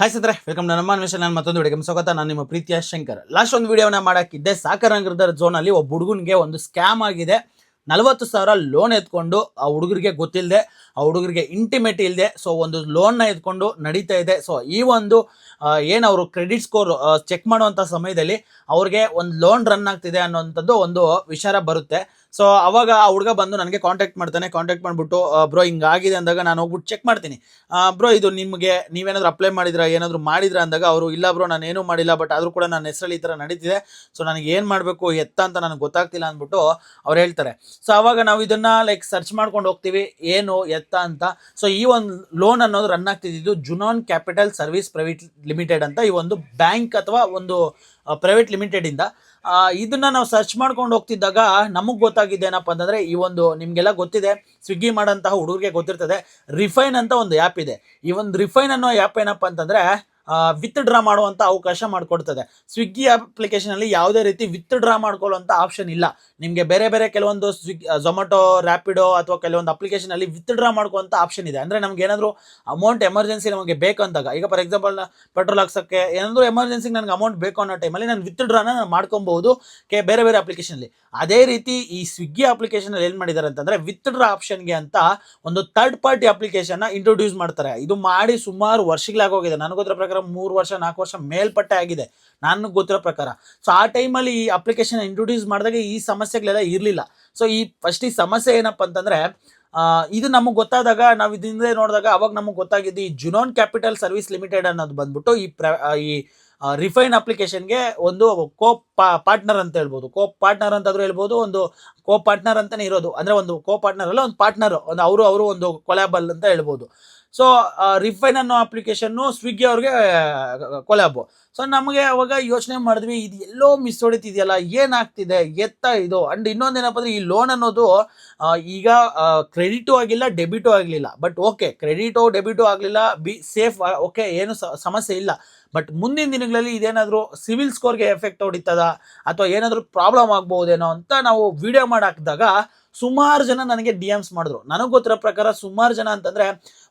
Hi ಸತ್ರೆ welcome ನಮ್ಮ ಅನ್ವೇಷಣೆ ನಾನು ಮತ್ತೊಂದು ವಿಡಿಯೋಗೆ ಸ್ವಾಗತ. ನಾನು ನಿಮ್ಮ ಪ್ರೀತಿಯ ಶಂಕರ್. ಲಾಸ್ಟ್ ಒಂದು ವಿಡಿಯೋನ ಮಾಡಾಕಿದ್ದೆ ಸಾಕರ್ನಗರದ ಝೋನಲ್ಲಿ ಒಬ್ಬ ಹುಡುಗನಿಗೆ ಒಂದು ಸ್ಕ್ಯಾಮ್ ಆಗಿದೆ. ನಲವತ್ತು ಸಾವಿರ ಲೋನ್ ಎತ್ಕೊಂಡು ಆ ಹುಡುಗರಿಗೆ ಗೊತ್ತಿಲ್ಲದೆ ಆ ಹುಡುಗರಿಗೆ ಇಂಟಿಮೇಟ್ ಇಲ್ಲದೆ ಸೊ ಒಂದು ಲೋನ್ನ ಎತ್ಕೊಂಡು ನಡೀತಾ ಇದೆ. ಸೊ ಈ ಒಂದು ಏನು ಅವರು ಕ್ರೆಡಿಟ್ ಸ್ಕೋರ್ ಚೆಕ್ ಮಾಡುವಂಥ ಸಮಯದಲ್ಲಿ ಅವ್ರಿಗೆ ಒಂದು ಲೋನ್ ರನ್ ಆಗ್ತಿದೆ ಅನ್ನೋಂಥದ್ದು ಒಂದು ವಿಚಾರ ಬರುತ್ತೆ. ಸೊ ಅವಾಗ ಆ ಹುಡುಗ ಬಂದು ನನಗೆ ಕಾಂಟ್ಯಾಕ್ಟ್ ಮಾಡ್ತಾನೆ. ಕಾಂಟ್ಯಾಕ್ಟ್ ಮಾಡಿಬಿಟ್ಟು ಬ್ರೋ ಹಿಂಗಾಗಿದೆ ಅಂದಾಗ ನಾನು ಹೋಗ್ಬಿಟ್ಟು ಚೆಕ್ ಮಾಡ್ತೀನಿ. ಬ್ರೋ ಇದು ನಿಮಗೆ ನೀವೇನಾದರೂ ಅಪ್ಲೈ ಮಾಡಿದ್ರಾ? ಏನಾದರೂ ಮಾಡಿದ್ರಾ? ಅಂದಾಗ ಅವರು, ಇಲ್ಲ ಬ್ರೋ ನಾನು ಏನೂ ಮಾಡಿಲ್ಲ ಬಟ್ ಆದರೂ ಕೂಡ ನನ್ನ ಹೆಸರಲ್ಲಿ ಈ ಥರ ನಡೀತಿದೆ. ಸೊ ನನಗೆ ಏನು ಮಾಡಬೇಕು? ಎತ್ತ ಅಂತ ನನಗೆ ಗೊತ್ತಾಗ್ತಿಲ್ಲ ಅಂದ್ಬಿಟ್ಟು ಅವ್ರು ಹೇಳ್ತಾರೆ. ಸೊ ಅವಾಗ ನಾವು ಇದನ್ನು ಲೈಕ್ ಸರ್ಚ್ ಮಾಡ್ಕೊಂಡು ಹೋಗ್ತೀವಿ. ಏನು ಎತ್ತ ಅಂತ. ಸೊ ಈ ಒಂದು ಲೋನ್ ಅನ್ನೋದು ರನ್ ಆಗ್ತಿದ್ದು ಜುನಾನ್ ಕ್ಯಾಪಿಟಲ್ ಸರ್ವಿಸ್ ಪ್ರೈವೇಟ್ ಲಿಮಿಟೆಡ್ ಅಂತ ಈ ಒಂದು ಬ್ಯಾಂಕ್ ಅಥವಾ ಒಂದು ಪ್ರೈವೇಟ್ ಲಿಮಿಟೆಡಿಂದ ಇದನ್ನ ನಾವು ಸರ್ಚ್ ಮಾಡ್ಕೊಂಡು ಹೋಗ್ತಿದ್ದಾಗ ನಮಗೆ ಗೊತ್ತಾಗಿದೆ ಏನಪ್ಪ ಅಂತಂದ್ರೆ ಈ ಒಂದು ನಿಮಗೆಲ್ಲ ಗೊತ್ತಿದೆ ಸ್ವಿಗ್ಗಿ ಮಾಡೋಂತಹ ಹುಡುಗರಿಗೆ ಗೊತ್ತಿರ್ತದೆ ರಿಫೈನ್ ಅಂತ ಒಂದು ಆ್ಯಪ್ ಇದೆ. ಈ ಒಂದು ರಿಫೈನ್ ಅನ್ನೋ ಆ್ಯಪ್ ಏನಪ್ಪ ಅಂತಂದ್ರೆ ವಿತ್ ಡ್ರಾ ಮಾಡುವಂಥ ಅವಕಾಶ ಮಾಡಿಕೊಡ್ತದೆ. ಸ್ವಿಗ್ಗಿ ಅಪ್ಲಿಕೇಶನಲ್ಲಿ ಯಾವುದೇ ರೀತಿ ವಿತ್ ಡ್ರಾ ಮಾಡ್ಕೊಳ್ಳುವಂಥ ಆಪ್ಷನ್ ಇಲ್ಲ. ನಿಮಗೆ ಬೇರೆ ಬೇರೆ ಕೆಲವೊಂದು ಸ್ವಿಗ್ ಝೊಮ್ಯಾಟೊ ರ್ಯಾಪಿಡೋ ಅಥವಾ ಕೆಲವೊಂದು ಅಪ್ಲಿಕೇಶನಲ್ಲಿ ವಿತ್ ಡ್ರಾ ಮಾಡ್ಕೊಳ್ಳುವಂಥ ಆಪ್ಷನ್ ಇದೆ. ಅಂದರೆ ನಮ್ಗೆ ಏನಾದರೂ ಅಮೌಂಟ್ ಎಮರ್ಜೆನ್ಸಿ ನಮಗೆ ಬೇಕು ಅಂದಾಗ, ಈಗ ಫಾರ್ ಎಕ್ಸಾಂಪಲ್ ಪೆಟ್ರೋಲ್ ಹಾಕ್ಸೋಕ್ಕೆ ಏನಾದರೂ ಎಮರ್ಜೆನ್ಸಿಗೆ ನನಗೆ ಅಮೌಂಟ್ ಬೇಕು ಅನ್ನೋ ಟೈಮಲ್ಲಿ ನಾನು ವಿತ್ ಡ್ರಾನ ನಾನು ಮಾಡ್ಕೊಬಹುದು ಕೆ, ಬೇರೆ ಬೇರೆ ಅಪ್ಲಿಕೇಶನಲ್ಲಿ ಅದೇ ರೀತಿ ಈ ಸ್ವಿಗ್ಗಿ ಅಪ್ಲಿಕೇಶನಲ್ಲಿ ಏನು ಮಾಡಿದ್ದಾರೆ ಅಂತಂದರೆ ವಿತ್ ಡ್ರಾ ಆಪ್ಷನ್ಗೆ ಅಂತ ಒಂದು ಥರ್ಡ್ ಪಾರ್ಟಿ ಅಪ್ಲಿಕೇಶನ್ನ ಇಂಟ್ರೊಡ್ಯೂಸ್ ಮಾಡ್ತಾರೆ. ಇದು ಮಾಡಿ ಸುಮಾರು ವರ್ಷಗಳಾಗೋಗಿದೆ. ನನಗೋದ್ರ ಗೊತ್ತಿರೋ ಮೂರು ವರ್ಷ, ನಾಲ್ಕು ವರ್ಷ ಮೇಲ್ಪಟ್ಟೆ ಆಗಿದೆ. ನನಗೆ ಗೊತ್ತಿರೋ ಪ್ರಕಾರ. ಸೊ ಆ ಟೈಮಲ್ಲಿ ಈ ಅಪ್ಲಿಕೇಶನ್ ಇಂಟ್ರೊಡ್ಯೂಸ್ ಮಾಡಿದಾಗ ಈ ಸಮಸ್ಯೆಗಳೆಲ್ಲ ಇರಲಿಲ್ಲ. ಸೊ ಈ ಫಸ್ಟ್ ಈ ಸಮಸ್ಯೆ ಏನಪ್ಪ ಅಂತಂದರೆ ಇದು ನಮಗೆ ಗೊತ್ತಾದಾಗ, ನಾವು ಇದರಿಂದ ನೋಡಿದಾಗ ಅವಾಗ ನಮಗೆ ಗೊತ್ತಾಗಿದ್ದು ಈ ಜುನೋನ್ ಕ್ಯಾಪಿಟಲ್ ಸರ್ವಿಸ್ ಲಿಮಿಟೆಡ್ ಅನ್ನೋದು ಬಂದ್ಬಿಟ್ಟು ಈ ಪ್ರ ಈ ರಿಫೈನ್ ಅಪ್ಲಿಕೇಶನ್ಗೆ ಒಂದು ಕೋ ಪಾರ್ಟ್ನರ್ ಅಂತ ಹೇಳ್ಬೋದು. ಕೋ ಪಾರ್ಟ್ನರ್ ಅಂತಾದ್ರೂ ಹೇಳ್ಬೋದು, ಒಂದು ಕೋ ಪಾರ್ಟ್ನರ್ ಅಂತಲೇ ಇರೋದು. ಅಂದರೆ ಒಂದು ಕೋ ಪಾರ್ಟ್ನರ್ ಅಲ್ಲ, ಒಂದು ಪಾರ್ಟ್ನರ್ ಒಂದು ಅವರು ಅವರು ಒಂದು ಕೊಲಾಬಲ್ ಅಂತ ಹೇಳ್ಬೋದು. ಸೊ ರಿಫೈನ್ ಅನ್ನೋ ಅಪ್ಲಿಕೇಶನ್ನು ಸ್ವಿಗ್ಗಿ ಅವ್ರಿಗೆ ಕೊಲಾಬು ಸೊ ನಮಗೆ ಅವಾಗ ಯೋಚನೆ ಮಾಡಿದ್ವಿ, ಇದು ಎಲ್ಲೋ ಮಿಸ್ ಹೊಡಿತಿದೆಯಲ್ಲ ಏನಾಗ್ತಿದೆ ಎತ್ತ ಇದು? ಅಂಡ್ ಇನ್ನೊಂದೇನಪ್ಪ ಅಂದರೆ, ಈ ಲೋನ್ ಅನ್ನೋದು ಈಗ ಕ್ರೆಡಿಟು ಆಗಿಲ್ಲ ಡೆಬಿಟು ಆಗಲಿಲ್ಲ ಬಟ್ ಓಕೆ ಕ್ರೆಡಿಟು ಡೆಬಿಟು ಆಗಲಿಲ್ಲ, ಬಿ ಸೇಫ್ ಓಕೆ ಏನು ಸಮಸ್ಯೆ ಇಲ್ಲ. ಬಟ್ ಮುಂದಿನ ದಿನಗಳಲ್ಲಿ ಇದೇನಾದರೂ ಸಿವಿಲ್ ಸ್ಕೋರ್ಗೆ ಎಫೆಕ್ಟ್ ಹೊಡಿತದ, ಅಥವಾ ಏನಾದರೂ ಪ್ರಾಬ್ಲಮ್ ಆಗ್ಬಹುದೇನೋ ಅಂತ ನಾವು ವಿಡಿಯೋ ಮಾಡಿ ಹಾಕಿದಾಗ ಸುಮಾರು ಜನ ನನಗೆ ಡಿ ಎಮ್ಸ್ ಮಾಡಿದ್ರು. ನನಗೆ ಗೊತ್ತಿರೋ ಪ್ರಕಾರ ಸುಮಾರು ಜನ ಅಂತಂದ್ರೆ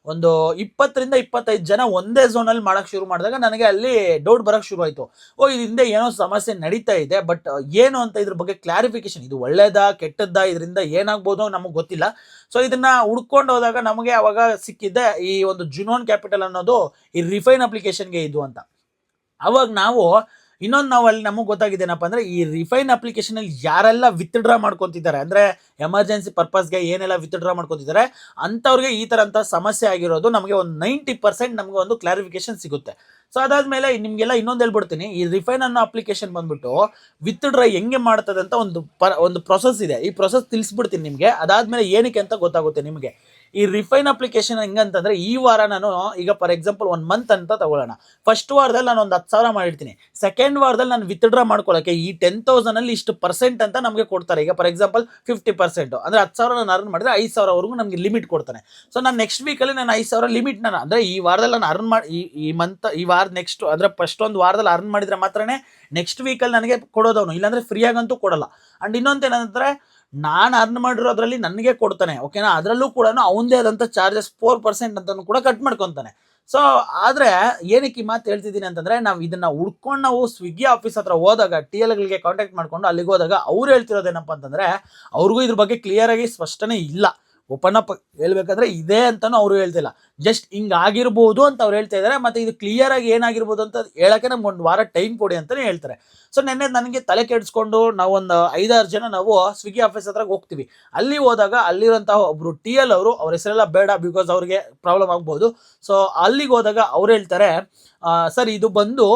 ಒಂದು ಇಪ್ಪತ್ತರಿಂದ ಇಪ್ಪತ್ತೈದು ಜನ ಒಂದೇ ಝೋನಲ್ಲಿ ಮಾಡಕ್ ಶುರು ಮಾಡಿದಾಗ ನನಗೆ ಅಲ್ಲಿ ಡೌಟ್ ಬರಕ್ ಶುರು ಆಯ್ತು. ಓ ಹಿಂದೆ ಏನೋ ಸಮಸ್ಯೆ ನಡೀತಾ ಇದೆ ಬಟ್ ಏನು ಅಂತ ಇದ್ರ ಬಗ್ಗೆ ಕ್ಲಾರಿಫಿಕೇಶನ್ ಇದು ಒಳ್ಳೆಯದಾ ಕೆಟ್ಟದ್ದಾ, ಇದರಿಂದ ಏನಾಗ್ಬೋದು ನಮಗೆ ಗೊತ್ತಿಲ್ಲ. ಸೊ ಇದನ್ನ ಹುಡ್ಕೊಂಡು ಹೋದಾಗ ನಮಗೆ ಅವಾಗ ಸಿಕ್ಕಿದ್ದೆ ಈ ಒಂದು ಜುನೋನ್ ಕ್ಯಾಪಿಟಲ್ ಅನ್ನೋದು ಈ ರಿಫೈನ್ ಅಪ್ಲಿಕೇಶನ್ಗೆ ಇದು ಅಂತ. ಅವಾಗ ನಾವು ಇನ್ನೊಂದು ನಾವು ಅಲ್ಲಿ ನಮಗೆ ಗೊತ್ತಾಗಿದೆ ಏನಪ್ಪ ಅಂದ್ರೆ ಈ ರಿಫೈನ್ ಅಪ್ಲಿಕೇಶನ್ ಅಲ್ಲಿ ಯಾರೆಲ್ಲ ವಿತ್ಡ್ರಾ ಮಾಡ್ಕೊತಿದ್ದಾರೆ, ಅಂದ್ರೆ ಎಮರ್ಜೆನ್ಸಿ ಪರ್ಪಸ್ಗೆ ಏನೆಲ್ಲ ವಿತ್ಡ್ರಾ ಮಾಡ್ಕೊತಿದ್ದಾರೆ, ಅಂಥವ್ರಿಗೆ ಈ ಥರ ಅಂತ ಸಮಸ್ಯೆ ಆಗಿರೋದು ನಮಗೆ ಒಂದು ನೈಂಟಿ ಪರ್ಸೆಂಟ್ ನಮಗೆ ಒಂದು ಕ್ಲಾರಿಫಿಕೇಶನ್ ಸಿಗುತ್ತೆ. ಸೊ ಅದಾದ್ಮೇಲೆ ನಿಮಗೆಲ್ಲ ಇನ್ನೊಂದು ಹೇಳ್ಬಿಡ್ತೀನಿ, ಈ ರಿಫೈನ್ ಅನ್ನೋ ಅಪ್ಲಿಕೇಶನ್ ಬಂದ್ಬಿಟ್ಟು ವಿತ್ಡ್ರಾ ಹೆಂಗೆ ಮಾಡ್ತದೆ ಅಂತ ಒಂದು ಪ, ಒಂದು ಪ್ರೊಸೆಸ್ ಇದೆ. ಈ ಪ್ರೊಸೆಸ್ ತಿಳಿಸ್ಬಿಡ್ತೀನಿ ನಿಮಗೆ. ಅದಾದ್ಮೇಲೆ ಏನಕ್ಕೆ ಅಂತ ಗೊತ್ತಾಗುತ್ತೆ ನಿಮಗೆ. ಈ ರಿಫೈನ್ ಅಪ್ಲಿಕೇಶನ್ ಹೆಂಗಂತಂದ್ರೆ ಈ ವಾರ ನಾನು, ಈಗ ಫಾರ್ ಎಕ್ಸಾಂಪಲ್ ಒಂದು ಮಂತ್ ಅಂತ ತಗೊಳ್ಳೋಣ. ಫಸ್ಟ್ ವಾರದಲ್ಲಿ ನಾನು ಒಂದು ಹತ್ತು ಸಾವಿರ ಮಾಡಿರ್ತೀನಿ. ಸೆಕೆಂಡ್ ವಾರದಲ್ಲಿ ನಾನು ವಿತ್ಡ್ರಾ ಮಾಡ್ಕೊಳ್ಳೋಕ್ಕೆ ಮಾಡ್ಕೊಳ್ಳೋಕೆ ಈ ಟೆನ್ ತೌಸಂಡ್ ಅಲ್ಲಿ ಇಷ್ಟು ಪರ್ಸೆಂಟ್ ಅಂತ ನಮಗೆ ಕೊಡ್ತಾರೆ. ಈಗ ಫಾರ್ ಎಕ್ಸಾಂಪಲ್ ಫಿಫ್ಟಿ ಪರ್ಸೆಂಟ್ ಅಂದ್ರೆ ಹತ್ತು ಸಾವಿರ ನಾನು ಅರ್ನ್ ಮಾಡಿದ್ರೆ ಐದು ಸಾವಿರವರೆಗೂ ನಮಗೆ ಲಿಮಿಟ್ ಕೊಡ್ತಾನೆ ಸೊ ನಾನು ನೆಕ್ಸ್ಟ್ ವೀಕಲ್ಲಿ ನಾನು ಐದು ಸಾವಿರ ಲಿಮಿಟ್ ನಾನು, ಅಂದರೆ ಈ ವಾರದಲ್ಲಿ ನಾನು ಅರ್ನ್ ಮಾಡಿ ಈ ಮಂತ್ ಈ ವಾರ ನೆಕ್ಸ್ಟ್ ಅಂದರೆ ಫಸ್ಟ್ ಒಂದು ವಾರದಲ್ಲಿ ಅರ್ನ್ ಮಾಡಿದ್ರೆ ಮಾತ್ರನೇ ನೆಕ್ಸ್ಟ್ ವೀಕಲ್ಲಿ ನನಗೆ ಕೊಡೋದವನು ಇಲ್ಲಾಂದ್ರೆ ಫ್ರೀ ಆಗಂತೂ ಕೊಡಲ್ಲ. ಅಂಡ್ ಇನ್ನೊಂದು ಏನಂದ್ರೆ ನಾನು ಅರ್ನ್ ಮಾಡಿರೋದ್ರಲ್ಲಿ ನನಗೆ ಕೊಡ್ತಾನೆ ಓಕೆನಾ ಅದರಲ್ಲೂ ಕೂಡ ಅವನದೇ ಆದಂಥ ಚಾರ್ಜಸ್ ಫೋರ್ ಪರ್ಸೆಂಟ್ ಅಂತಲೂ ಕೂಡ ಕಟ್ ಮಾಡ್ಕೊತಾನೆ. ಸೊ ಆದರೆ ಏನಕ್ಕೆ ಈ ಮಾತು ಹೇಳ್ತಿದ್ದೀನಿ ಅಂತಂದರೆ, ನಾವು ಇದನ್ನು ಹುಡ್ಕೊಂಡು ನಾವು ಸ್ವಿಗ್ಗಿ ಆಫೀಸ್ ಹತ್ರ ಹೋದಾಗ ಟಿ ಎಲ್ಗಳಿಗೆ ಕಾಂಟ್ಯಾಕ್ಟ್ ಮಾಡ್ಕೊಂಡು ಅಲ್ಲಿಗೆ ಹೋದಾಗ ಅವ್ರು ಹೇಳ್ತಿರೋದೇನಪ್ಪ ಅಂತಂದರೆ, ಅವ್ರಿಗೂ ಇದ್ರ ಬಗ್ಗೆ ಕ್ಲಿಯರಾಗಿ ಸ್ಪಷ್ಟನೆ ಇಲ್ಲ. ಓಪನ್ ಅಪ್ ಹೇಳ್ಬೇಕಾದ್ರೆ ಇದೆ ಅಂತಾನು ಅವರು ಹೇಳ್ತಿಲ್ಲ. ಜಸ್ಟ್ ಹಿಂಗ್ ಆಗಿರ್ಬೋದು ಅಂತ ಅವ್ರು ಹೇಳ್ತಾ ಇದ್ದಾರೆ ಮತ್ತೆ ಇದು ಕ್ಲಿಯರ್ ಆಗಿ ಏನಾಗಿರ್ಬೋದು ಅಂತ ಹೇಳಕ್ಕೆ ನಮ್ಗೆ ಒಂದು ವಾರ ಟೈಮ್ ಕೊಡಿ ಅಂತಾನೆ ಹೇಳ್ತಾರೆ. ಸೊ ನೆನ್ನೆ ನನಗೆ ತಲೆ ಕೆಡಿಸ್ಕೊಂಡು ನಾವೊಂದು ಐದಾರು ಜನ ನಾವು ಸ್ವಿಗ್ಗಿ ಆಫೀಸ್ ಹತ್ರ ಹೋಗ್ತೀವಿ. ಅಲ್ಲಿ ಹೋದಾಗ ಅಲ್ಲಿರೋಂತಹ ಒಬ್ರು ಟಿ ಎಲ್ ಅವರು, ಅವ್ರ ಹೆಸರೆಲ್ಲ ಬೇಡ ಬಿಕಾಸ್ ಅವ್ರಿಗೆ ಪ್ರಾಬ್ಲಮ್ ಆಗ್ಬೋದು. ಸೊ ಅಲ್ಲಿಗೆ ಹೋದಾಗ ಅವ್ರು ಹೇಳ್ತಾರೆ ಸರ್ ಇದು ಬಂದು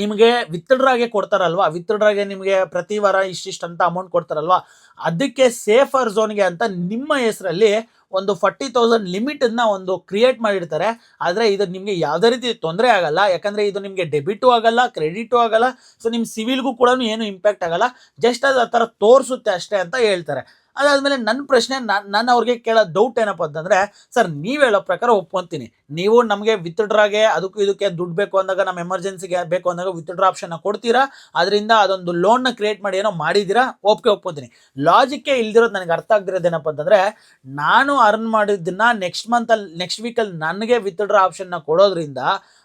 ನಿಮಗೆ ವಿತ್ಡ್ರಾಗೆ ಕೊಡ್ತಾರಲ್ವಾ? ವಿತ್ಡ್ರಾಗೆ ನಿಮಗೆ ಪ್ರತಿ ವಾರ ಇಷ್ಟಿಷ್ಟು ಅಂತ ಅಮೌಂಟ್ ಕೊಡ್ತಾರಲ್ವಾ? ಅದಕ್ಕೆ ಸೇಫರ್ ಝೋನ್ಗೆ ಅಂತ ನಿಮ್ಮ ಹೆಸರಲ್ಲಿ ಒಂದು ಫಾರ್ಟಿ ತೌಸಂಡ್ ಲಿಮಿಟನ್ನ ಒಂದು ಕ್ರಿಯೇಟ್ ಮಾಡಿರ್ತಾರೆ. ಆದರೆ ಇದು ನಿಮಗೆ ಯಾವುದೇ ರೀತಿ ತೊಂದರೆ ಆಗಲ್ಲ. ಯಾಕಂದರೆ ಇದು ನಿಮಗೆ ಡೆಬಿಟು ಆಗಲ್ಲ ಕ್ರೆಡಿಟು ಆಗಲ್ಲ. ಸೊ ನಿಮ್ಮ ಸಿವಿಲ್ಗೂ ಕೂಡ ಏನು ಇಂಪ್ಯಾಕ್ಟ್ ಆಗಲ್ಲ. ಜಸ್ಟ್ ಅದು ಆ ಥರ ತೋರಿಸುತ್ತೆ ಅಷ್ಟೇ ಅಂತ ಹೇಳ್ತಾರೆ. ಅದಾದಮೇಲೆ ನನ್ನ ಪ್ರಶ್ನೆ ನಾನು ನಾನು ಅವ್ರಿಗೆ ಕೇಳೋ ಡೌಟ್ ಏನಪ್ಪ ಅಂತಂದರೆ, ಸರ್, ನೀವು ಹೇಳೋ ಪ್ರಕಾರ ಒಪ್ಕೊಂತೀನಿ. ನೀವು ನಮಗೆ ವಿತ್ಡ್ರಾಗೆ ಅದಕ್ಕೂ ಇದಕ್ಕೆ ದುಡ್ಡು ಬೇಕು ಅಂದಾಗ ನಮ್ಮ ಎಮರ್ಜೆನ್ಸಿಗೆ ಬೇಕು ಅಂದಾಗ ವಿತ್ಡ್ರಾ ಆಪ್ಷನ್ನ ಕೊಡ್ತೀರಾ? ಅದರಿಂದ ಅದೊಂದು ಲೋನ್ನ ಕ್ರಿಯೇಟ್ ಮಾಡಿ ಏನೋ ಮಾಡಿದ್ದೀರಾ ಒಪ್ಕೆ, ಒಪ್ಕೊತೀನಿ. ಲಾಜಿಕ್ಕೇ ಇಲ್ದಿರೋದು ನನಗೆ ಅರ್ಥ ಏನಪ್ಪ ಅಂತಂದರೆ, ನಾನು ಅರ್ನ್ ಮಾಡಿದ್ದನ್ನ ನೆಕ್ಸ್ಟ್ ಮಂತಲ್ಲಿ ನೆಕ್ಸ್ಟ್ ವೀಕಲ್ಲಿ ನನಗೆ ವಿತ್ಡ್ರಾ ಆಪ್ಷನ್ನ ಕೊಡೋದ್ರಿಂದ,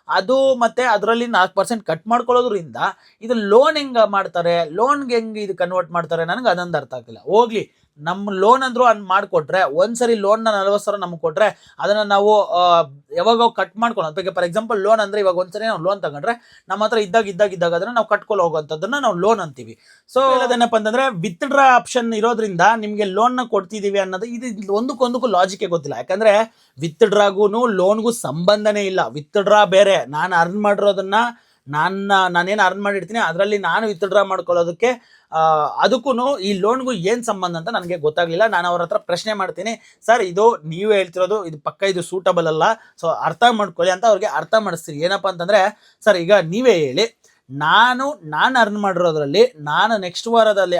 ಅದು ಮತ್ತೆ ಅದರಲ್ಲಿ ನಾಲ್ಕು ಪರ್ಸೆಂಟ್ ಕಟ್ ಮಾಡ್ಕೊಳ್ಳೋದ್ರಿಂದ, ಇದು ಲೋನ್ ಹೆಂಗೆ ಮಾಡ್ತಾರೆ? ಲೋನ್ಗೆ ಹೆಂಗೆ ಇದು ಕನ್ವರ್ಟ್ ಮಾಡ್ತಾರೆ? ನನಗೆ ಅದೊಂದು ಅರ್ಥ ಆಗ್ತಿಲ್ಲ. ಹೋಗ್ಲಿ. ನಮ್ಮ ಲೋನ್ ಅಂದ್ರು ಅನ್ ಮಾಡಿಕೊಟ್ರೆ ಒಂದ್ಸರಿ ಲೋನ್ನ ನಲ್ವತ್ತು ಸಾವಿರ ನಮ್ಗೆ ಕೊಟ್ರೆ ಅದನ್ನ ನಾವು ಯಾವಾಗ ಕಟ್ ಮಾಡ್ಕೊಳ್ಳೋ ಅದಕ್ಕೆ ಫಾರ್ ಎಕ್ಸಾಂಪಲ್ ಲೋನ್ ಅಂದ್ರೆ ಇವಾಗ ಒಂದ್ಸರಿ ನಾವು ಲೋನ್ ತಗೊಂಡ್ರೆ ನಮ್ಮ ಹತ್ರ ಇದ್ದಾಗ ಇದ್ದಾಗ ಇದ್ದಾಗ ಅದನ್ನು ನಾವು ಕಟ್ಕೊಂಡು ಹೋಗುವಂಥದ್ದನ್ನ ನಾವು ಲೋನ್ ಅಂತೀವಿ. ಸೊ ಇಲ್ಲದೇನಪ್ಪ ಅಂತಂದರೆ ವಿತ್ಡ್ರಾ ಆಪ್ಷನ್ ಇರೋದ್ರಿಂದ ನಿಮಗೆ ಲೋನ್ನ ಕೊಡ್ತಿದೀವಿ ಅನ್ನೋದು ಇದು ಒಂದಕ್ಕೊಂದಕ್ಕೂ ಲಾಜಿಕೇ ಗೊತ್ತಿಲ್ಲ. ಯಾಕಂದ್ರೆ ವಿತ್ಡ್ರಾಗೂ ಲೋನ್ಗೂ ಸಂಬಂಧನೇ ಇಲ್ಲ. ವಿತ್ಡ್ರಾ ಬೇರೆ. ನಾನು ಅರ್ನ್ ಮಾಡಿರೋದನ್ನ ನನ್ನ, ನಾನೇನು ಅರ್ನ್ ಮಾಡಿರ್ತೀನಿ, ಅದರಲ್ಲಿ ನಾನು ವಿತ್ಡ್ರಾ ಮಾಡ್ಕೊಳ್ಳೋದಕ್ಕೆ ಅದಕ್ಕೂ ಈ ಲೋನ್ಗೂ ಏನು ಸಂಬಂಧ ಅಂತ ನನಗೆ ಗೊತ್ತಾಗಲಿಲ್ಲ. ನಾನು ಅವ್ರ ಹತ್ರ ಪ್ರಶ್ನೆ ಮಾಡ್ತೀನಿ, ಸರ್, ಇದು ನೀವು ಹೇಳ್ತಿರೋದು, ಇದು ಪಕ್ಕ ಇದು ಸೂಟಬಲ್ ಅಲ್ಲ ಸೊ ಅರ್ಥ ಮಾಡ್ಕೊಳ್ಳಿ ಅಂತ ಅವ್ರಿಗೆ ಅರ್ಥ ಮಾಡಿಸ್ತೀರಿ ಏನಪ್ಪ ಅಂತಂದರೆ, ಸರ್, ಈಗ ನೀವೇ ಹೇಳಿ ನಾನು ನಾನು ಅರ್ನ್ ಮಾಡಿರೋದ್ರಲ್ಲಿ, ನಾನು ನೆಕ್ಸ್ಟ್ ವಾರದಲ್ಲಿ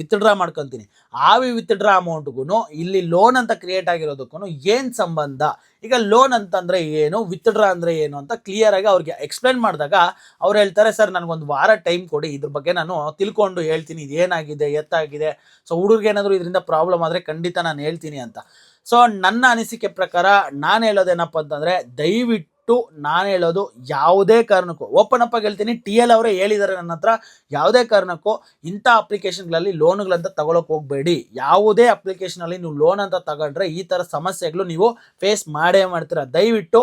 ವಿತ್ಡ್ರಾ ಮಾಡ್ಕೊತೀನಿ. ಆ ವಿತ್ಡ್ರಾ ಅಮೌಂಟ್ಗೂ ಇಲ್ಲಿ ಲೋನ್ ಅಂತ ಕ್ರಿಯೇಟ್ ಆಗಿರೋದಕ್ಕೂ ಏನು ಸಂಬಂಧ? ಈಗ ಲೋನ್ ಅಂತಂದರೆ ಏನು ವಿತ್ಡ್ರಾ ಅಂದರೆ ಏನು ಅಂತ ಕ್ಲಿಯರ್ ಆಗಿ ಅವ್ರಿಗೆ ಎಕ್ಸ್ಪ್ಲೈನ್ ಮಾಡಿದಾಗ ಅವ್ರು ಹೇಳ್ತಾರೆ, ಸರ್, ನನಗೊಂದು ವಾರ ಟೈಮ್ ಕೊಡಿ, ಇದ್ರ ಬಗ್ಗೆ ನಾನು ತಿಳ್ಕೊಂಡು ಹೇಳ್ತೀನಿ, ಇದು ಏನಾಗಿದೆ, ಎತ್ತಾಗಿದೆ. ಸೊ ಹುಡುಗರಿಗೆ ಏನಾದರೂ ಇದರಿಂದ ಪ್ರಾಬ್ಲಮ್ ಆದರೆ ಖಂಡಿತ ನಾನು ಹೇಳ್ತೀನಿ ಅಂತ. ಸೊ ನನ್ನ ಅನಿಸಿಕೆ ಪ್ರಕಾರ ನಾನು ಹೇಳೋದೇನಪ್ಪ ಅಂತಂದರೆ, ದಯವಿಟ್ಟು ನಾನು ಹೇಳೋದು ಯಾವುದೇ ಕಾರಣಕ್ಕೂ. ಓಪನ್ ಅಪ್ ಹೇಳ್ತೀನಿ. ಟಿ ಎಲ್ ಅವರೇ ಹೇಳಿದ್ದಾರೆ ನನ್ನ ಹತ್ರ, ಯಾವುದೇ ಕಾರಣಕ್ಕೂ ಇಂಥ ಅಪ್ಲಿಕೇಶನ್ಗಳಲ್ಲಿ ಲೋನ್ಗಳಂತ ತಗೊಳಕ್ ಹೋಗಬೇಡಿ. ಯಾವುದೇ ಅಪ್ಲಿಕೇಶನಲ್ಲಿ ನೀವು ಲೋನ್ ಅಂತ ತಗೊಂಡ್ರೆ ಈ ಥರ ಸಮಸ್ಯೆಗಳು ನೀವು ಫೇಸ್ ಮಾಡೇ ಮಾಡ್ತೀರಾ. ದಯವಿಟ್ಟು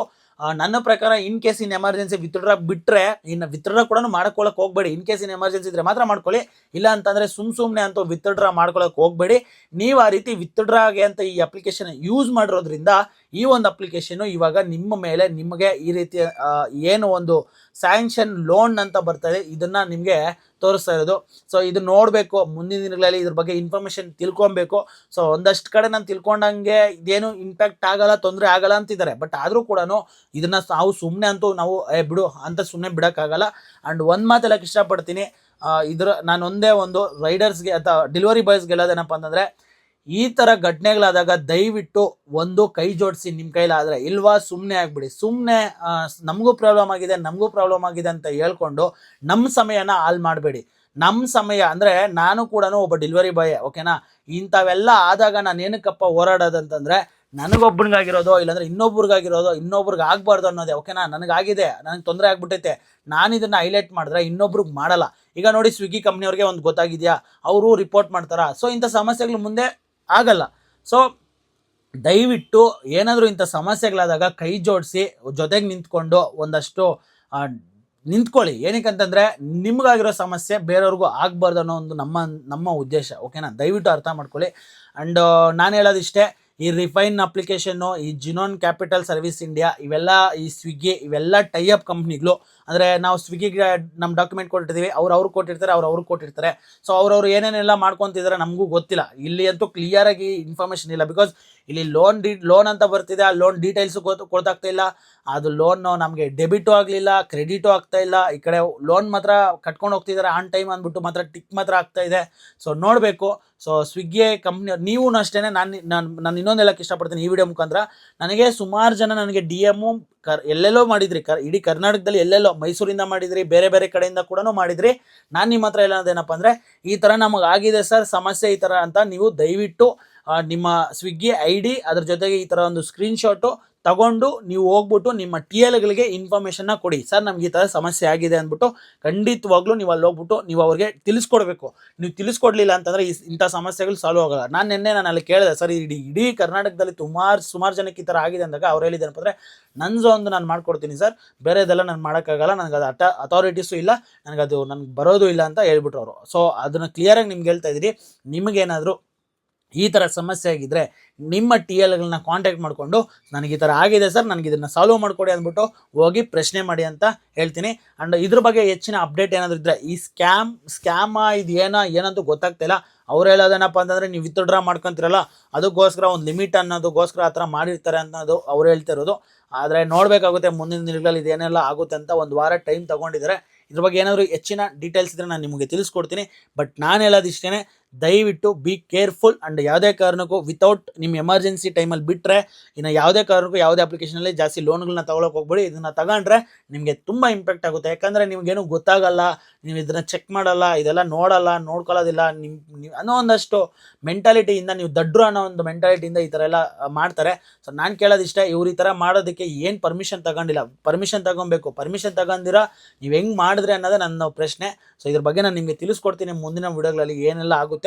ನನ್ನ ಪ್ರಕಾರ in case in emergency withdraw ಬಿಟ್ಟರೆ ಇನ್ನು ವಿತ್ಡ್ರಾ ಕೂಡ ಮಾಡ್ಕೊಳಕ್ ಹೋಗ್ಬೇಡಿ. ಇನ್ ಕೇಸ್ ಇನ್ ಎಮರ್ಜೆನ್ಸಿ ಇದ್ರೆ ಮಾತ್ರ ಮಾಡ್ಕೊಳ್ಳಿ. ಇಲ್ಲ ಅಂತಂದ್ರೆ ಸುಮ್ ಸುಮ್ಮನೆ ಅಂತ ವಿತ್ಡ್ರಾ ಮಾಡ್ಕೊಳಕ್ ಹೋಗ್ಬೇಡಿ. ನೀವು ಆ ರೀತಿ ವಿತ್ಡ್ರಾಗೆ ಅಂತ ಈ ಅಪ್ಲಿಕೇಶನ್ ಯೂಸ್ ಮಾಡಿರೋದ್ರಿಂದ ಈ ಒಂದು ಅಪ್ಲಿಕೇಶನ್ ಇವಾಗ ನಿಮ್ಮ ಮೇಲೆ ನಿಮಗೆ ಈ ರೀತಿ ಏನು ಒಂದು ಸ್ಯಾಂಕ್ಷನ್ ಲೋನ್ ಅಂತ ಬರ್ತದೆ ಇದನ್ನ ನಿಮಗೆ ತೋರಿಸ್ತಾ ಇರೋದು. ಸೊ ಇದು ನೋಡಬೇಕು, ಮುಂದಿನ ದಿನಗಳಲ್ಲಿ ಇದ್ರ ಬಗ್ಗೆ ಇನ್ಫಾರ್ಮೇಶನ್ ತಿಳ್ಕೊಬೇಕು. ಸೊ ಒಂದಷ್ಟು ಕಡೆ ನಾನು ತಿಳ್ಕೊಂಡಂಗೆ ಇದೇನು ಇಂಪ್ಯಾಕ್ಟ್ ಆಗಲ್ಲ, ತೊಂದರೆ ಆಗಲ್ಲ ಅಂತಿದ್ದಾರೆ. ಬಟ್ ಆದರೂ ಕೂಡ ಇದನ್ನ ನಾವು ಸುಮ್ಮನೆ ಅಂತೂ ನಾವು ಬಿಡು, ಅಂತ ಸುಮ್ಮನೆ ಬಿಡೋಕ್ಕಾಗಲ್ಲ. ಆ್ಯಂಡ್ ಒಂದು ಮಾತು ಹೇಳಕ್ಕೆ ಇಷ್ಟಪಡ್ತೀನಿ ಇದರ ಇದ್ರ, ನಾನು ಒಂದೇ ಒಂದು ರೈಡರ್ಸ್ಗೆ ಅಥವಾ ಡೆಲಿವರಿ ಬಾಯ್ಸ್ಗೆ ಹೇಳೋದೇನಪ್ಪ ಅಂತಂದರೆ ಈ ಥರ ಘಟನೆಗಳಾದಾಗ ದಯವಿಟ್ಟು ಒಂದು ಕೈ ಜೋಡಿಸಿ ನಿಮ್ಮ ಕೈಲಾದರೆ, ಇಲ್ವಾ ಸುಮ್ಮನೆ ಆಗಿಬಿಡಿ. ಸುಮ್ಮನೆ ನಮಗೂ ಪ್ರಾಬ್ಲಮ್ ಆಗಿದೆ, ನಮಗೂ ಪ್ರಾಬ್ಲಮ್ ಆಗಿದೆ ಅಂತ ಹೇಳ್ಕೊಂಡು ನಮ್ಮ ಸಮಯನ ಹಾಳು ಮಾಡಬೇಡಿ. ನಮ್ಮ ಸಮಯ ಅಂದರೆ ನಾನು ಕೂಡ ಒಬ್ಬ ಡೆಲಿವರಿ ಬಾಯ್ ಓಕೆನಾ ಇಂಥವೆಲ್ಲ ಆದಾಗ ನಾನು ಏನಕ್ಕಪ್ಪ ಹೋರಾಡೋದಂತಂದರೆ ನನಗೊಬ್ಬನಿಗಾಗಿರೋದು ಇಲ್ಲಾಂದ್ರೆ ಇನ್ನೊಬ್ರಿಗಾಗಿರೋದು, ಇನ್ನೊಬ್ರಿಗೆ ಆಗಬಾರ್ದು ಅನ್ನೋದೇ ಓಕೆನಾ ನನಗಾಗಿದೆ, ನನಗೆ ತೊಂದರೆ ಆಗ್ಬಿಟ್ಟೈತೆ. ನಾನು ಇದನ್ನ ಹೈಲೈಟ್ ಮಾಡಿದ್ರೆ ಇನ್ನೊಬ್ರಿಗೆ ಮಾಡಲ್ಲ. ಈಗ ನೋಡಿ ಸ್ವಿಗ್ಗಿ ಕಂಪ್ನಿಯವ್ರಿಗೆ ಒಂದು ಗೊತ್ತಾಗಿದೆಯಾ? ಅವರು ರಿಪೋರ್ಟ್ ಮಾಡ್ತಾರಾ? ಸೊ ಇಂಥ ಸಮಸ್ಯೆಗಳು ಮುಂದೆ ಆಗಲ್ಲ. ಸೊ ದಯವಿಟ್ಟು ಏನಾದರೂ ಇಂಥ ಸಮಸ್ಯೆಗಳಾದಾಗ ಕೈ ಜೋಡಿಸಿ, ಜೊತೆಗೆ ನಿಂತ್ಕೊಂಡು ಒಂದಷ್ಟು ನಿಂತ್ಕೊಳ್ಳಿ. ಏನಕ್ಕಂತಂದರೆ ನಿಮಗಾಗಿರೋ ಸಮಸ್ಯೆ ಬೇರೆಯವ್ರಿಗೂ ಆಗಬಾರ್ದು ಅನ್ನೋ ಒಂದು ನಮ್ಮ ನಮ್ಮ ಉದ್ದೇಶ. ಓಕೆನಾ ದಯವಿಟ್ಟು ಅರ್ಥ ಮಾಡ್ಕೊಳ್ಳಿ. ಆ್ಯಂಡ್ ನಾನು ಹೇಳೋದಿಷ್ಟೇ ಈ ರಿಫೈನ್ ಅಪ್ಲಿಕೇಶನ್ನು ಈ ಜಿನೋನ್ ಕ್ಯಾಪಿಟಲ್ ಸರ್ವಿಸ್ ಇಂಡಿಯಾ ಇವೆಲ್ಲ ಈ ಸ್ವಿಗ್ಗಿ ಇವೆಲ್ಲ ಟೈ ಅಪ್ ಕಂಪ್ನಿಗಳು ಅಂದರೆ ನಾವು ಸ್ವಿಗ್ಗಿಗೆ ನಮ್ಮ ಡಾಕ್ಯುಮೆಂಟ್ ಕೊಟ್ಟಿರ್ತೀವಿ, ಅವ್ರು ಅವ್ರು ಕೊಟ್ಟಿರ್ತಾರೆ, ಅವ್ರು ಅವ್ರು ಕೊಟ್ಟಿರ್ತಾರೆ. ಸೊ ಅವ್ರವ್ರು ಏನೇನೆಲ್ಲ ಮಾಡ್ಕೊತಿದ್ದಾರೆ ನಮಗೂ ಗೊತ್ತಿಲ್ಲ. ಇಲ್ಲಿ ಅಂತೂ ಕ್ಲಿಯರಾಗಿ ಇನ್ಫಾರ್ಮೇಷನ್ ಇಲ್ಲ. ಬಿಕಾಸ್ ಇಲ್ಲಿ ಲೋನ್ ಡಿ ಲೋನ್ ಅಂತ ಬರ್ತಿದೆ, ಆ ಲೋನ್ ಡೀಟೇಲ್ಸ್ ಕೊಡ್ತಾಗ್ತಾ ಇಲ್ಲ. ಅದು ಲೋನ್ ನಮಗೆ ಡೆಬಿಟು ಆಗಲಿಲ್ಲ ಕ್ರೆಡಿಟು ಆಗ್ತಾ ಇಲ್ಲ. ಈ ಕಡೆ ಲೋನ್ ಮಾತ್ರ ಕಟ್ಕೊಂಡು ಹೋಗ್ತಿದ್ದಾರೆ ಆನ್ ಟೈಮ್ ಅಂದ್ಬಿಟ್ಟು ಮಾತ್ರ ಟಿಕ್ ಮಾತ್ರ ಆಗ್ತಾ ಇದೆ. ಸೊ ನೋಡಬೇಕು. ಸೊ ಸ್ವಿಗ್ಗಿ ಕಂಪ್ನಿ ನೀವು ಅಷ್ಟೇ ನಾನು ನಾನು ನಾನು ಇನ್ನೊಂದು ಹೇಳಕ್ಕೆ ಇಷ್ಟಪಡ್ತೀನಿ ಈ ವಿಡಿಯೋ ಮುಖಾಂತರ. ನನಗೆ ಸುಮಾರು ಜನ ನನಗೆ ಡಿ ಎಮ್ಮು ಕರ್, ಎಲ್ಲೆಲ್ಲೋ ಮಾಡಿದ್ರಿ, ಕರ್, ಇಡೀ ಕರ್ನಾಟಕದಲ್ಲಿ ಎಲ್ಲೆಲ್ಲೋ, ಮೈಸೂರಿಂದ ಮಾಡಿದ್ರಿ, ಬೇರೆ ಬೇರೆ ಕಡೆಯಿಂದ ಕೂಡ ಮಾಡಿದ್ರಿ. ನಾನು ನಿಮ್ಮ ಹತ್ರ ಹೇಳೋದೇನಪ್ಪ ಅಂದರೆ, ಈ ಥರ ನಮಗೆ ಆಗಿದೆ ಸರ್, ಸಮಸ್ಯೆ ಈ ಥರ ಅಂತ ನೀವು ದಯವಿಟ್ಟು ನಿಮ್ಮ ಸ್ವಿಗ್ಗಿ ಐ ಡಿ ಅದ್ರ ಜೊತೆಗೆ ಈ ಥರ ಒಂದು ಸ್ಕ್ರೀನ್ಶಾಟು ತಗೊಂಡು ನೀವು ಹೋಗ್ಬಿಟ್ಟು ನಿಮ್ಮ ಟಿ ಎಲ್ಗಳಿಗೆ ಇನ್ಫಾರ್ಮೇಷನ್ನ ಕೊಡಿ. ಸರ್ ನಮ್ಗೆ ಈ ಥರ ಸಮಸ್ಯೆ ಆಗಿದೆ ಅಂದ್ಬಿಟ್ಟು ಖಂಡಿತವಾಗ್ಲೂ ನೀವು ಅಲ್ಲಿ ಹೋಗ್ಬಿಟ್ಟು ನೀವು ಅವ್ರಿಗೆ ತಿಳಿಸ್ಕೊಡ್ಬೇಕು. ನೀವು ತಿಳಿಸ್ಕೊಡ್ಲಿಲ್ಲ ಅಂತಂದ್ರೆ ಈ ಇಂಥ ಸಮಸ್ಯೆಗಳು ಸಾಲ್ವ್ ಆಗಲ್ಲ. ನಾನು ನಿನ್ನೆ ನಾನು ಅಲ್ಲಿ ಕೇಳಿದೆ ಸರ್ ಇಡೀ ಇಡೀ ಕರ್ನಾಟಕದಲ್ಲಿ ಸುಮಾರು ಸುಮಾರು ಜನಕ್ಕೆ ಈ ಥರ ಆಗಿದೆ ಅಂದಾಗ ಅವ್ರು ಹೇಳಿದ್ದೇನಪ್ಪ ಅಂದರೆ ನನ್ನ ಒಂದು ನಾನು ಮಾಡ್ಕೊಡ್ತೀನಿ ಸರ್ ಬೇರೆದೆಲ್ಲ ನಾನು ಮಾಡೋಕ್ಕಾಗಲ್ಲ. ನನಗೆ ಅದು ಅಟ ಅಥಾರಿಟೀಸು ಇಲ್ಲ. ನನಗೆ ಅದು ನನಗೆ ಬರೋದು ಇಲ್ಲ ಅಂತ ಹೇಳ್ಬಿಟ್ರು ಅವರು. ಸೊ ಅದನ್ನು ಕ್ಲಿಯರಾಗಿ ನಿಮ್ಗೆ ಹೇಳ್ತಾ ಇದ್ದೀರಿ ನಿಮಗೇನಾದರೂ ಈ ಥರ ಸಮಸ್ಯೆ ಆಗಿದ್ದರೆ ನಿಮ್ಮ ಟಿ ಎಲ್ಗಳನ್ನ ಕಾಂಟ್ಯಾಕ್ಟ್ ಮಾಡಿಕೊಂಡು, ನನಗೆ ಈ ಥರ ಆಗಿದೆ ಸರ್, ನನಗೆ ಇದನ್ನು ಸಾಲ್ವ್ ಮಾಡಿಕೊಡಿ ಅಂದ್ಬಿಟ್ಟು ಹೋಗಿ ಪ್ರಶ್ನೆ ಮಾಡಿ ಅಂತ ಹೇಳ್ತೀನಿ. ಆ್ಯಂಡ್ ಇದ್ರ ಬಗ್ಗೆ ಹೆಚ್ಚಿನ ಅಪ್ಡೇಟ್ ಏನಾದರೂ ಇದ್ದರೆ ಈ ಸ್ಕ್ಯಾಮ್ ಸ್ಕ್ಯಾಮ ಇದು ಏನೋ, ಏನಂತೂ ಗೊತ್ತಾಗ್ತಿಲ್ಲ ಅವ್ರು ಹೇಳೋದೇನಪ್ಪ ಅಂತಂದರೆ, ನೀವು ವಿತ್ಡ್ರಾ ಮಾಡ್ಕೊಂತೀರಲ್ಲ, ಅದಕ್ಕೋಸ್ಕರ ಒಂದು ಲಿಮಿಟ್ ಅನ್ನೋದಕ್ಕೋಸ್ಕರ ಆ ಥರ ಮಾಡಿರ್ತಾರೆ ಅನ್ನೋದು ಅವ್ರು ಹೇಳ್ತಿರೋದು ಆದರೆ ನೋಡಬೇಕಾಗುತ್ತೆ, ಮುಂದಿನ ದಿನಗಳಲ್ಲಿ ಇದೇನೆಲ್ಲ ಆಗುತ್ತೆ ಅಂತ ಒಂದು ವಾರ ಟೈಮ್ ತೊಗೊಂಡಿದ್ದಾರೆ. ಇದ್ರ ಬಗ್ಗೆ ಏನಾದರೂ ಹೆಚ್ಚಿನ ಡೀಟೇಲ್ಸ್ ಇದ್ದರೆ ನಾನು ನಿಮಗೆ ತಿಳಿಸ್ಕೊಡ್ತೀನಿ. ಬಟ್ ನಾನು ಹೇಳೋದಿಷ್ಟೇ ದಯವಿಟ್ಟು ಬಿ ಕೇರ್ಫುಲ್ ಅಂಡ್ ಯಾವುದೇ ಕಾರಣಕ್ಕೂ ವಿತೌಟ್ ನಿಮ್ಮ ಎಮರ್ಜೆನ್ಸಿ ಟೈಮಲ್ಲಿ ಬಿಟ್ಟರೆ ಇನ್ನು ಯಾವುದೇ ಕಾರಣಕ್ಕೂ ಯಾವುದೇ ಅಪ್ಲಿಕೇಶನಲ್ಲಿ ಜಾಸ್ತಿ ಲೋನ್ಗಳನ್ನ ತೊಗೊಳಕ್ಕೆ ಹೋಗ್ಬೇಡಿ, ಇದನ್ನು ತಗೊಂಡ್ರೆ ನಿಮಗೆ ತುಂಬ ಇಂಪ್ಯಾಕ್ಟ್ ಆಗುತ್ತೆ. ಯಾಕಂದರೆ ನಿಮಗೇನು ಗೊತ್ತಾಗಲ್ಲ, ನೀವು ಇದನ್ನು ಚೆಕ್ ಮಾಡಲ್ಲ, ಇದೆಲ್ಲ ನೋಡಲ್ಲ, ನೋಡ್ಕೊಳ್ಳೋದಿಲ್ಲ ನಿಮ್ಮ ಅನ್ನೋ ಒಂದಷ್ಟು ಮೆಂಟಾಲಿಟಿಯಿಂದ ನೀವು ದಡ್ರು ಅನ್ನೋ ಒಂದು ಮೆಂಟಾಲಿಟಿಯಿಂದ ಈ ಥರ ಎಲ್ಲ ಮಾಡ್ತಾರೆ. ಸೊ ನಾನು ಕೇಳೋದಿಷ್ಟೇ, ಇವ್ರು ಈ ಥರ ಮಾಡೋದಕ್ಕೆ ಏನು ಪರ್ಮಿಷನ್ ತಗೊಂಡಿಲ್ಲ? ಪರ್ಮಿಷನ್ ತಗೊಬೇಕು. ಪರ್ಮಿಷನ್ ತಗೊಂಡಿರ ನೀವು ಹೆಂಗೆ ಮಾಡಿದ್ರೆ ಅನ್ನೋದೇ ನನ್ನ ಪ್ರಶ್ನೆ. ಸೊ ಇದ್ರ ಬಗ್ಗೆ ನಾನು ನಿಮಗೆ ತಿಳಿಸ್ಕೊಡ್ತೀನಿ ಮುಂದಿನ ವಿಡಿಯೋಗಳಲ್ಲಿ ಏನೆಲ್ಲ ಆಗುತ್ತೆ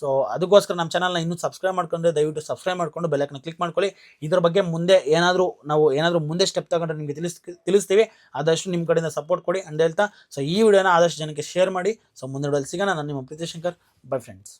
ಸೊ ಅದಕ್ಕೋಸ್ಕರ ನಮ್ಮ ಚಾನಲ್ನ ಇನ್ನೂ ಸಬ್ಸ್ಕ್ರೈಬ್ ಮಾಡ್ಕೊಂಡ್ರೆ ದಯವಿಟ್ಟು ಸಬ್ಸ್ಕ್ರೈಬ್ ಮಾಡ್ಕೊಂಡು ಬೆಲೆಕ್ನ ಕ್ಲಿಕ್ ಮಾಡ್ಕೊಳ್ಳಿ. ಇದ್ರ ಬಗ್ಗೆ ಮುಂದೆ ಏನಾದರೂ ನಾವು ಏನಾದರೂ ಮುಂದೆ ಸ್ಟೆಪ್ ತಗೊಂಡ್ರೆ ನಿಮಗೆ ತಿಳಿಸ್, ತಿಳಿಸ್ತೀವಿ. ಆದಷ್ಟು ನಿಮ್ಮ ಕಡೆಯಿಂದ ಸಪೋರ್ಟ್ ಕೊಡಿ ಅಂತ ಹೇಳ್ತಾ. ಸೊ ಈ ವಿಡಿಯೋನ ಆದಷ್ಟು ಜನಕ್ಕೆ ಶೇರ್ ಮಾಡಿ. ಸೊ ಮುಂದೆ ವಿಡಿಯೋದಲ್ಲಿ ಸಿಗೋಣ. ನಾನು ನಿಮ್ಮ ಪ್ರೀತಿ ಶಂಕರ್. By friends